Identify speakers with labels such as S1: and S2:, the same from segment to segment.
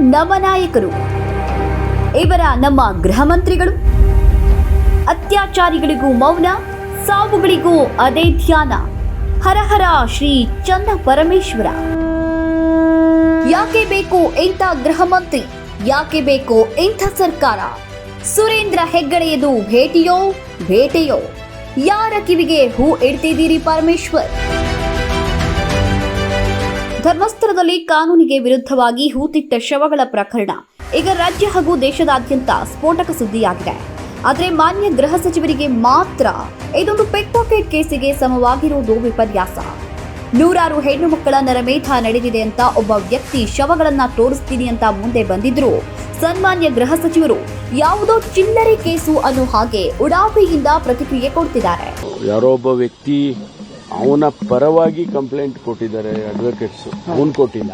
S1: ನಮ್ಮ ನಾಯಕರು ಇವರ ನಮ್ಮ ಗೃಹ ಮಂತ್ರಿಗಳು, ಅತ್ಯಾಚಾರಿಗಳಿಗೂ ಮೌನ, ಸಾವುಗಳಿಗೂ ಅದೇ ಧ್ಯಾನ. ಹರಹರ ಶ್ರೀ ಚನ್ನ ಪರಮೇಶ್ವರ. ಯಾಕೆ ಬೇಕು ಇಂಥ ಗೃಹ ಮಂತ್ರಿ? ಯಾಕೆ ಬೇಕು ಇಂಥ ಸರ್ಕಾರ? ಸುರೇಂದ್ರ ಹೆಗ್ಗಡೆಯದು ಭೇಟಿಯೋ, ಭೇಟೆಯೋ? ಯಾರ ಕಿವಿಗೆ ಹೂ ಇಡ್ತಿದ್ದೀರಿ ಪರಮೇಶ್ವರ್? ಧರ್ಮಸ್ಥಳದಲ್ಲಿ ಕಾನೂನಿಗೆ ವಿರುದ್ಧವಾಗಿ ಹೂತಿಟ್ಟ ಶವಗಳ ಪ್ರಕರಣ. ಈಗ ರಾಜ್ಯ ಹಾಗೂ ದೇಶದಾದ್ಯಂತ ಸ್ಫೋಟಕ ಸುದ್ದಿಯಾಗಿದೆ. ಆದರೆ ಮಾನ್ಯ ಗೃಹ ಸಚಿವರಿಗೆ ಮಾತ್ರ ಇದೊಂದು ಪೆಕ್ ಪಾಕೆಟ್ ಕೇಸಿಗೆ ಸಮವಾಗಿರುವುದು ವಿಪರ್ಯಾಸ. ನೂರಾರು ಹೆಣ್ಣು ಮಕ್ಕಳ ನರಮೇಧ ನಡೆದಿದೆ ಅಂತ ಒಬ್ಬ ವ್ಯಕ್ತಿ ಶವಗಳನ್ನ ತೋರಿಸ್ತೀನಿ ಅಂತ ಮುಂದೆ ಬಂದಿದ್ರು. ಸನ್ಮಾನ್ಯ ಗೃಹ ಸಚಿವರು ಯಾವುದೋ ಚಿಲ್ಲರೆ ಕೇಸು ಅನ್ನೋ ಹಾಗೆ ಉಡಾಫೆಯಿಂದ ಪ್ರತಿಕ್ರಿಯೆ ಕೊಡ್ತಿದ್ದಾರೆ.
S2: ಯಾರೋ ಒಬ್ಬ ವ್ಯಕ್ತಿ ಅವನ ಪರವಾಗಿ ಕಂಪ್ಲೇಂಟ್ ಕೊಟ್ಟಿದ್ದಾರೆ ಅಡ್ವೊಕೇಟ್ಸ್ ಅವನು ಕೊಟ್ಟಿಲ್ಲ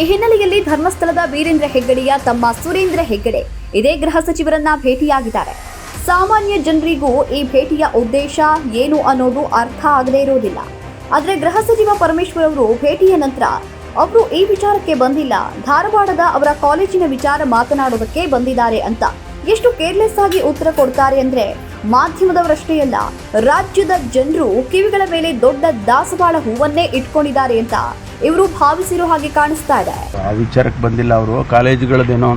S1: ಈ ಹಿನ್ನೆಲೆಯಲ್ಲಿ ಧರ್ಮಸ್ಥಳದ ವೀರೇಂದ್ರ ಹೆಗ್ಗಡೆಯ ತಮ್ಮ ಸುರೇಂದ್ರ ಹೆಗ್ಗಡೆ ಇದೇ ಗೃಹ ಸಚಿವರನ್ನ ಭೇಟಿಯಾಗಿದ್ದಾರೆ. ಸಾಮಾನ್ಯ ಜನರಿಗೂ ಈ ಭೇಟಿಯ ಉದ್ದೇಶ ಏನು ಅನ್ನೋದು ಅರ್ಥ ಆಗದೇ ಇರೋದಿಲ್ಲ. ಆದರೆ ಗೃಹ ಸಚಿವ ಪರಮೇಶ್ವರ್ ಅವರು ಭೇಟಿಯ ನಂತರ ಅವರು ಈ ವಿಚಾರಕ್ಕೆ ಬಂದಿಲ್ಲ. ಧಾರವಾಡದ ಅವರ ಕಾಲೇಜಿನ ವಿಚಾರ ಮಾತನಾಡೋದಕ್ಕೆ ಬಂದಿದ್ದಾರೆ ಅಂತ ಎಷ್ಟು ಕೇರ್ಲೆಸ್ ಆಗಿ ಉತ್ತರ ಕೊಡ್ತಾರೆ ಅಂದ್ರೆ ಮಾಧ್ಯಮದವರಷ್ಟೇ ಅಲ್ಲ ರಾಜ್ಯದ ಜನರು ಕಿವಿಗಳ ಮೇಲೆ ದೊಡ್ಡ ದಾಸವಾಳ ಹೂವನ್ನೇ ಇಟ್ಕೊಂಡಿದ್ದಾರೆ ಅಂತ ಇವರು ಭಾವಿಸಿರೋ ಹಾಗೆ ಕಾಣಿಸ್ತಾ ಇದೆ.
S2: ಆ ವಿಚಾರಕ್ಕೆ ಬಂದಿಲ್ಲ ಅವರು. ಕಾಲೇಜುಗಳದೇನೋ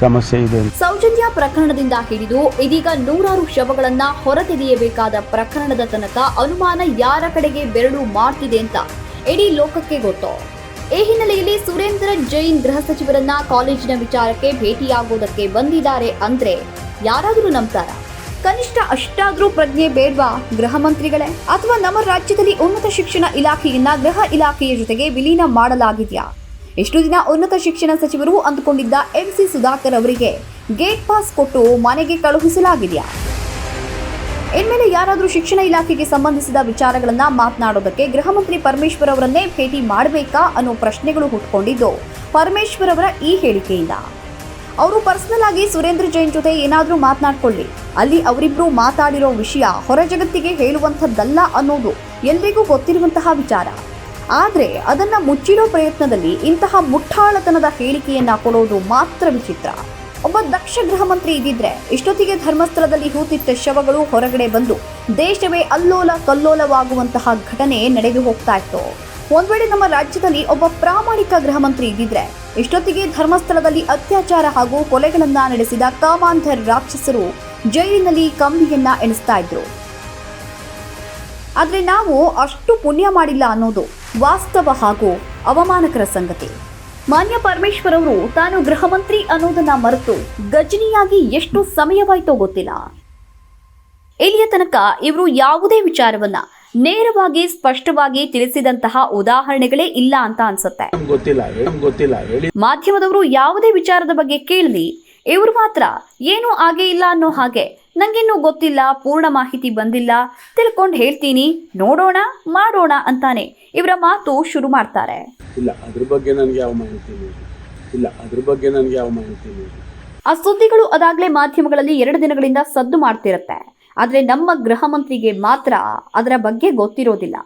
S2: ಸಮಸ್ಯೆ ಇದೆ.
S1: ಸೌಜನ್ಯ ಪ್ರಕರಣದಿಂದ ಹಿಡಿದು ಇದೀಗ ನೂರಾರು ಶವಗಳನ್ನ ಹೊರತೆಗೆಯಬೇಕಾದ ಪ್ರಕರಣದ ತನಕ ಅನುಮಾನ ಯಾರ ಕಡೆಗೆ ಬೆರಳು ಮಾಡ್ತಿದೆ ಅಂತ ಇಡೀ ಲೋಕಕ್ಕೆ ಗೊತ್ತು. ಈ ಹಿನ್ನೆಲೆಯಲ್ಲಿ ಸುರೇಂದ್ರ ಜೈನ್ ಗೃಹ ಸಚಿವರನ್ನ ಕಾಲೇಜಿನ ವಿಚಾರಕ್ಕೆ ಭೇಟಿಯಾಗೋದಕ್ಕೆ ಬಂದಿದ್ದಾರೆ ಅಂದ್ರೆ ಯಾರಾದರೂ ನಂಬ್ತಾರ? ಕನಿಷ್ಠ ಅಷ್ಟಾದ್ರೂ ಪ್ರಜ್ಞೆ ಬೇಡ್ವಾ ಗೃಹ ಮಂತ್ರಿಗಳೇ? ಅಥವಾ ನಮ್ಮ ರಾಜ್ಯದಲ್ಲಿ ಉನ್ನತ ಶಿಕ್ಷಣ ಇಲಾಖೆಯನ್ನ ಗೃಹ ಇಲಾಖೆಯ ಜೊತೆಗೆ ವಿಲೀನ ಮಾಡಲಾಗಿದೆಯಾ? ಎಷ್ಟು ದಿನ ಉನ್ನತ ಶಿಕ್ಷಣ ಸಚಿವರು ಅಂದುಕೊಂಡಿದ್ದ ಎಂಸಿ ಸುಧಾಕರ್ ಅವರಿಗೆ ಗೇಟ್ ಪಾಸ್ ಕೊಟ್ಟು ಮನೆಗೆ ಕಳುಹಿಸಲಾಗಿದೆಯಾ? ಇನ್ಮೇಲೆ ಯಾರಾದರೂ ಶಿಕ್ಷಣ ಇಲಾಖೆಗೆ ಸಂಬಂಧಿಸಿದ ವಿಚಾರಗಳನ್ನ ಮಾತನಾಡೋದಕ್ಕೆ ಗೃಹ ಮಂತ್ರಿ ಪರಮೇಶ್ವರ್ ಅವರನ್ನೇ ಭೇಟಿ ಮಾಡಬೇಕಾ ಅನ್ನೋ ಪ್ರಶ್ನೆಗಳು ಹುಟ್ಕೊಂಡಿದ್ದು ಪರಮೇಶ್ವರ್ ಅವರ ಈ ಹೇಳಿಕೆಯಿಂದ. ಅವರು ಪರ್ಸನಲ್ ಆಗಿ ಸುರೇಂದ್ರ ಜೈನ್ ಜೊತೆ ಏನಾದರೂ ಮಾತನಾಡ್ಕೊಳ್ಳಿ. ಅಲ್ಲಿ ಅವರಿಬ್ಬರು ಮಾತಾಡಿರೋ ವಿಷಯ ಹೊರ ಜಗತ್ತಿಗೆ ಹೇಳುವಂಥದ್ದಲ್ಲ ಅನ್ನೋದು ಎಲ್ರಿಗೂ ಗೊತ್ತಿರುವಂತಹ ವಿಚಾರ. ಆದರೆ ಅದನ್ನು ಮುಚ್ಚಿಡೋ ಪ್ರಯತ್ನದಲ್ಲಿ ಇಂತಹ ಮುಠಾಳತನದ ಹೇಳಿಕೆಯನ್ನು ಕೊಡೋದು ಮಾತ್ರ ವಿಚಿತ್ರ. ಒಬ್ಬ ದಕ್ಷ ಗೃಹ ಮಂತ್ರಿ ಇದ್ದಿದ್ರೆ ಇಷ್ಟೊತ್ತಿಗೆ ಧರ್ಮಸ್ಥಳದಲ್ಲಿ ಹೂತಿಟ್ಟ ಶವಗಳು ಹೊರಗಡೆ ಬಂದು ದೇಶವೇ ಅಲ್ಲೋಲ ಕಲ್ಲೋಲವಾಗುವಂತಹ ಘಟನೆ ನಡೆದು ಹೋಗ್ತಾ ಇತ್ತು. ಒಂದ್ ವೇಳೆ ನಮ್ಮ ರಾಜ್ಯದಲ್ಲಿ ಒಬ್ಬ ಪ್ರಾಮಾಣಿಕ ಗೃಹ ಮಂತ್ರಿ ಇದ್ದಿದ್ರೆ, ಇಷ್ಟೊತ್ತಿಗೆ ಧರ್ಮಸ್ಥಳದಲ್ಲಿ ಅತ್ಯಾಚಾರ ಹಾಗೂ ಕೊಲೆಗಳನ್ನ ನಡೆಸಿದ ಕಾಮಾಂಧರ್ ರಾಕ್ಷಸರು ಜೈಲಿನಲ್ಲಿ ಕಂಬಿಯನ್ನ ಎಣಿಸ್ತಾ ಇದ್ರು. ಆದ್ರೆ ನಾವು ಅಷ್ಟು ಪುಣ್ಯ ಮಾಡಿಲ್ಲ ಅನ್ನೋದು ವಾಸ್ತವ ಹಾಗೂ ಅವಮಾನಕರ ಸಂಗತಿ. ಮಾನ್ಯ ಪರಮೇಶ್ವರ್ ಅವರು ತಾನು ಗೃಹಮಂತ್ರಿ ಅನ್ನೋದನ್ನ ಮರೆತು ಗಜನಿಯಾಗಿ ಎಷ್ಟು ಸಮಯವಾಯ್ತೋ ಗೊತ್ತಿಲ್ಲ. ಇಲ್ಲಿಯ ತನಕ ಇವರು ಯಾವುದೇ ವಿಚಾರವನ್ನ ನೇರವಾಗಿ ಸ್ಪಷ್ಟವಾಗಿ ತಿಳಿಸಿದಂತಹ ಉದಾಹರಣೆಗಳೇ ಇಲ್ಲ ಅಂತ ಅನ್ಸುತ್ತೆ. ಮಾಧ್ಯಮದವರು ಯಾವುದೇ ವಿಚಾರದ ಬಗ್ಗೆ ಕೇಳಲಿ ಇವರು ಮಾತ್ರ ಏನೂ ಆಗೇ ಇಲ್ಲ ಅನ್ನೋ ಹಾಗೆ ನಂಗಿನ್ನೂ ಗೊತ್ತಿಲ್ಲ ಪೂರ್ಣ ಮಾಹಿತಿ ಬಂದಿಲ್ಲ ತಿಳ್ಕೊಂಡು ಹೇಳ್ತೀನಿ ನೋಡೋಣ ಮಾಡೋಣ ಅಂತಾನೆ ಇವರ ಮಾತು ಶುರು ಮಾಡ್ತಾರೆ.
S2: ಇಲ್ಲ ಅದ್ರ ಬಗ್ಗೆ ನನಗೆ ಯಾವ ಮಾಹಿತಿ ಇಲ್ಲ. ಅದ್ರ ಬಗ್ಗೆ ನನಗೆ ಯಾವ ಮಾಹಿತಿ
S1: ಆ ಸುದ್ದಿಗಳು ಅದಾಗ್ಲೇ ಮಾಧ್ಯಮಗಳಲ್ಲಿ ಎರಡು ದಿನಗಳಿಂದ ಸದ್ದು ಮಾಡ್ತಿರತ್ತೆ. ಆದ್ರೆ ನಮ್ಮ ಗೃಹ ಮಂತ್ರಿಗೆ ಮಾತ್ರ ಅದರ ಬಗ್ಗೆ ಗೊತ್ತಿರೋದಿಲ್ಲ.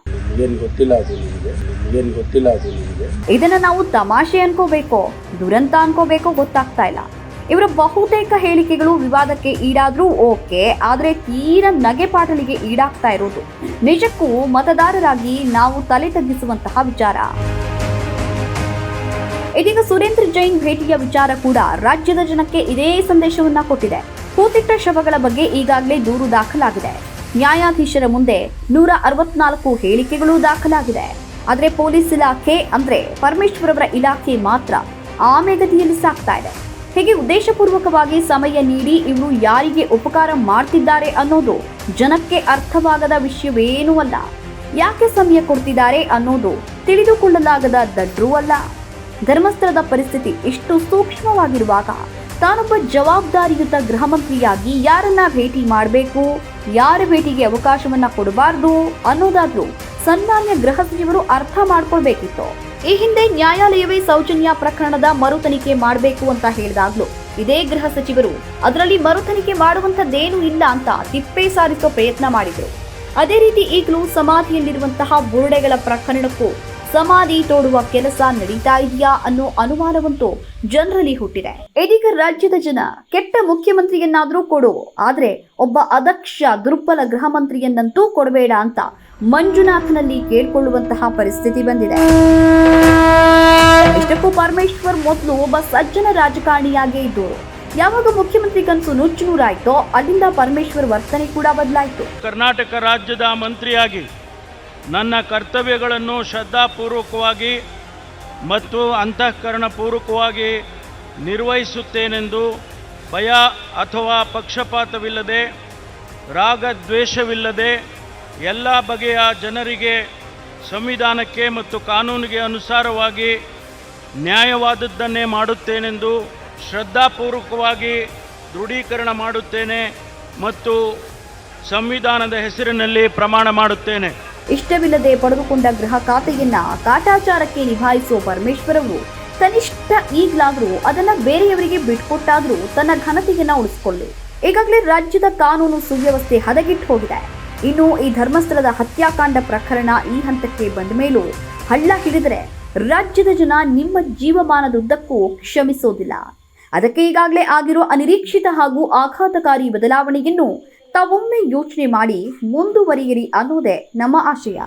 S1: ಇದನ್ನ ನಾವು ತಮಾಷೆ ಅನ್ಕೋಬೇಕೋ ದುರಂತ ಅನ್ಕೋಬೇಕೋ ಗೊತ್ತಾಗ್ತಾ ಇಲ್ಲ. ಇವರ ಬಹುತೇಕ ಹೇಳಿಕೆಗಳು ವಿವಾದಕ್ಕೆ ಈಡಾದ್ರೂ ಓಕೆ ಆದ್ರೆ ತೀರ ನಗೆಪಾಟಲಿಗೆ ಈಡಾಗ್ತಾ ಇರೋದು. ನಿಜಕ್ಕೂ ಮತದಾರರಾಗಿ ನಾವು ತಲೆ ತಗ್ಗಿಸುವಂತಹ ವಿಚಾರ. ಇದೀಗ ಸುರೇಂದ್ರ ಜೈನ್ ಭೇಟಿಯ ವಿಚಾರ ಕೂಡ ರಾಜ್ಯದ ಜನಕ್ಕೆ ಇದೇ ಸಂದೇಶವನ್ನ ಕೊಟ್ಟಿದೆ. ಕೂತಿಟ್ಟ ಶವಗಳ ಬಗ್ಗೆ ಈಗಾಗಲೇ ದೂರು ದಾಖಲಾಗಿದೆ. ನ್ಯಾಯಾಧೀಶರ ಮುಂದೆ ನೂರ ಅರವತ್ನಾಲ್ಕು ಹೇಳಿಕೆಗಳು ದಾಖಲಾಗಿದೆ. ಆದರೆ ಪೊಲೀಸ್ ಇಲಾಖೆ ಅಂದ್ರೆ ಪರಮೇಶ್ವರ್ ಅವರ ಇಲಾಖೆ ಮಾತ್ರ ಆಮೆಗತಿಯಲ್ಲಿ ಸಾಕ್ತಾ ಇದೆ. ಹೇಗೆ ಉದ್ದೇಶಪೂರ್ವಕವಾಗಿ ಸಮಯ ನೀಡಿ ಇವರು ಯಾರಿಗೆ ಉಪಕಾರ ಮಾಡ್ತಿದ್ದಾರೆ ಅನ್ನೋದು ಜನಕ್ಕೆ ಅರ್ಥವಾಗದ ವಿಷಯವೇನೂ ಅಲ್ಲ. ಯಾಕೆ ಸಮಯ ಕೊಡ್ತಿದ್ದಾರೆ ಅನ್ನೋದು ತಿಳಿದುಕೊಳ್ಳಲಾಗದ ದಡ್ರೂ ಅಲ್ಲ. ಧರ್ಮಸ್ಥಳದ ಪರಿಸ್ಥಿತಿ ಇಷ್ಟು ಸೂಕ್ಷ್ಮವಾಗಿರುವಾಗ ತಾನೊಬ್ಬ ಜವಾಬ್ದಾರಿಯುತ ಗೃಹ ಮಂತ್ರಿಯಾಗಿ ಯಾರನ್ನ ಭೇಟಿ ಮಾಡಬೇಕು? ಯಾರ ಭೇಟಿಗೆ ಅವಕಾಶವನ್ನ ಕೊಡಬಾರದು ಅನ್ನೋದಾದ್ರೂ ಸನ್ಮಾನ್ಯ ಗೃಹ ಸಚಿವರು ಅರ್ಥ ಮಾಡ್ಕೊಳ್ಬೇಕಿತ್ತು. ಈ ಹಿಂದೆ ನ್ಯಾಯಾಲಯವೇ ಸೌಜನ್ಯ ಪ್ರಕರಣದ ಮರು ತನಿಖೆ ಮಾಡಬೇಕು ಅಂತ ಹೇಳಿದಾಗ್ಲೂ ಇದೇ ಗೃಹ ಸಚಿವರು ಅದರಲ್ಲಿ ಮರು ತನಿಖೆ ಮಾಡುವಂಥದ್ದೇನೂ ಇಲ್ಲ ಅಂತ ತಿಪ್ಪೆ ಸಾರಿಸೋ ಪ್ರಯತ್ನ ಮಾಡಿದ್ರು. ಅದೇ ರೀತಿ ಈಗಲೂ ಸಮಾಧಿಯಲ್ಲಿರುವಂತಹ ಬುರುಡೆಗಳ ಪ್ರಕರಣಕ್ಕೂ ಸಮಾಧಿ ತೋಡುವ ಕೆಲಸ ನಡೀತಾ ಇದೆಯಾ ಅನ್ನೋ ಅನುಮಾನವಂತೂ ಜನರಲ್ಲಿ ಹುಟ್ಟಿದೆ. ಇದೀಗ ರಾಜ್ಯದ ಜನ ಕೆಟ್ಟ ಮುಖ್ಯಮಂತ್ರಿಯನ್ನಾದ್ರೂ ಕೊಡು, ಆದ್ರೆ ಒಬ್ಬ ಅದಕ್ಷ ದುರ್ಬಲ ಗೃಹ ಮಂತ್ರಿಯನ್ನಂತೂ ಕೊಡಬೇಡ ಅಂತ ಮಂಜುನಾಥನಲ್ಲಿ ಕೇಳ್ಕೊಳ್ಳುವಂತಹ ಪರಿಸ್ಥಿತಿ ಬಂದಿದೆ. ಇಷ್ಟಕ್ಕೂ ಪರಮೇಶ್ವರ್ ಮೊದಲು ಒಬ್ಬ ಸಜ್ಜನ ರಾಜಕಾರಣಿಯಾಗೇ ಇದ್ದು, ಯಾವಾಗ ಮುಖ್ಯಮಂತ್ರಿ ಕನಸು ನುಚ್ಚು ನೂರಾಯ್ತೋ ಅಲ್ಲಿಂದ ಪರಮೇಶ್ವರ್ ವರ್ತನೆ ಕೂಡ ಬದಲಾಯಿತು.
S3: ಕರ್ನಾಟಕ ರಾಜ್ಯದ ಮಂತ್ರಿಯಾಗಿ ನನ್ನ ಕರ್ತವ್ಯಗಳನ್ನು ಶ್ರದ್ಧಾಪೂರ್ವಕವಾಗಿ ಮತ್ತು ಅಂತಃಕರಣಪೂರ್ವಕವಾಗಿ ನಿರ್ವಹಿಸುತ್ತೇನೆಂದು ಭಯ ಅಥವಾ ಪಕ್ಷಪಾತವಿಲ್ಲದೆ, ರಾಗದ್ವೇಷವಿಲ್ಲದೆ ಎಲ್ಲ ಬಗೆಯ ಜನರಿಗೆ ಸಂವಿಧಾನಕ್ಕೆ ಮತ್ತು ಕಾನೂನಿಗೆ ಅನುಸಾರವಾಗಿ ನ್ಯಾಯವಾದದ್ದನ್ನೇ ಮಾಡುತ್ತೇನೆಂದು ಶ್ರದ್ಧಾಪೂರ್ವಕವಾಗಿ ದೃಢೀಕರಣ ಮಾಡುತ್ತೇನೆ ಮತ್ತು ಸಂವಿಧಾನದ ಹೆಸರಿನಲ್ಲಿ ಪ್ರಮಾಣ ಮಾಡುತ್ತೇನೆ.
S1: ಇಷ್ಟವಿಲ್ಲದೆ ಪಡೆದುಕೊಂಡ ಗೃಹ ಖಾತೆಯನ್ನ ಕಾಟಾಚಾರಕ್ಕೆ ನಿಭಾಯಿಸುವ ಪರಮೇಶ್ವರವು ಕನಿಷ್ಠ ಈಗಲಾದ್ರೂ ಅದನ್ನ ಬೇರೆಯವರಿಗೆ ಬಿಟ್ಕೊಟ್ಟಾದ್ರೂ ತನ್ನ ಘನತೆಯನ್ನ ಉಳಿಸಿಕೊಳ್ಳಿ. ಈಗಾಗಲೇ ರಾಜ್ಯದ ಕಾನೂನು ಸುವ್ಯವಸ್ಥೆ ಹದಗೆಟ್ಟು ಹೋಗಿದೆ. ಇನ್ನು ಈ ಧರ್ಮಸ್ಥಳದ ಹತ್ಯಾಕಾಂಡ ಪ್ರಕರಣ ಈ ಹಂತಕ್ಕೆ ಬಂದ ಮೇಲೂ ಹಳ್ಳ ಹಿಡಿದರೆ ರಾಜ್ಯದ ಜನ ನಿಮ್ಮ ಜೀವಮಾನದುದ್ದಕ್ಕೂ ಕ್ಷಮಿಸೋದಿಲ್ಲ. ಅದಕ್ಕೆ ಈಗಾಗಲೇ ಆಗಿರೋ ಅನಿರೀಕ್ಷಿತ ಹಾಗೂ ಆಘಾತಕಾರಿ ಬದಲಾವಣೆಯನ್ನು ತಾವೊಮ್ಮೆ ಯೋಚನೆ ಮಾಡಿ ಮುಂದುವರಿಯಿರಿ ಅನ್ನೋದೇ ನಮ್ಮ ಆಶಯ.